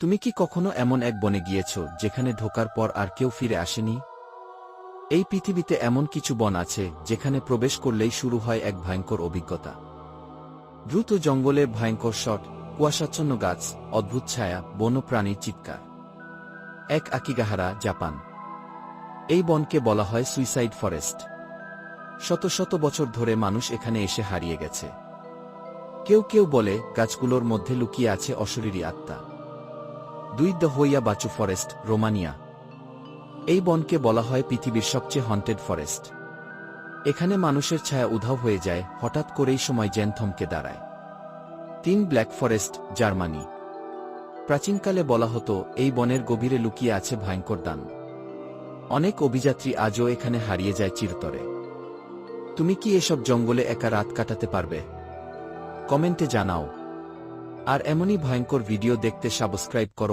তুমি কি কখনো এমন এক বনে গিয়েছ যেখানে ঢোকার পর আর কেউ ফিরে আসেনি? এই পৃথিবীতে এমন কিছু বন আছে যেখানে প্রবেশ করলেই শুরু হয় এক ভয়ঙ্কর অভিজ্ঞতা। দ্রুত জঙ্গলে ভয়ঙ্কর শট, কুয়াশাচ্ছন্ন গাছ, অদ্ভুত ছায়া বন্যপ্রাণীর চিৎকার। এক আকিগাহারা, জাপান। এই বনকে বলা হয় সুইসাইড ফরেস্ট। শত শত বছর ধরে মানুষ এখানে এসে হারিয়ে গেছে। কেউ কেউ বলে, গাছগুলোর মধ্যে লুকিয়ে আছে অশরীরী আত্মা। দুই দ্য হইয়া বাচু ফরেস্ট, রোমানিয়া। এই বনকে বলা হয় পৃথিবীর সবচেয়ে হন্টেড ফরেস্ট। এখানে মানুষের ছায়া উধাও হয়ে যায়, হঠাৎ করেই সময় জ্যান থমকে দাঁড়ায়। তিন ব্ল্যাক ফরেস্ট, জার্মানি। প্রাচীনকালে বলা হতো, এই বনের গভীরে লুকিয়ে আছে ভয়ঙ্কর দান। অনেক অভিযাত্রী আজও এখানে হারিয়ে যায় চিরতরে। তুমি কি এসব জঙ্গলে একা রাত কাটাতে পারবে? কমেন্টে জানাও। আর এমনই ভয়ঙ্কর ভিডিও দেখতে সাবস্ক্রাইব করো।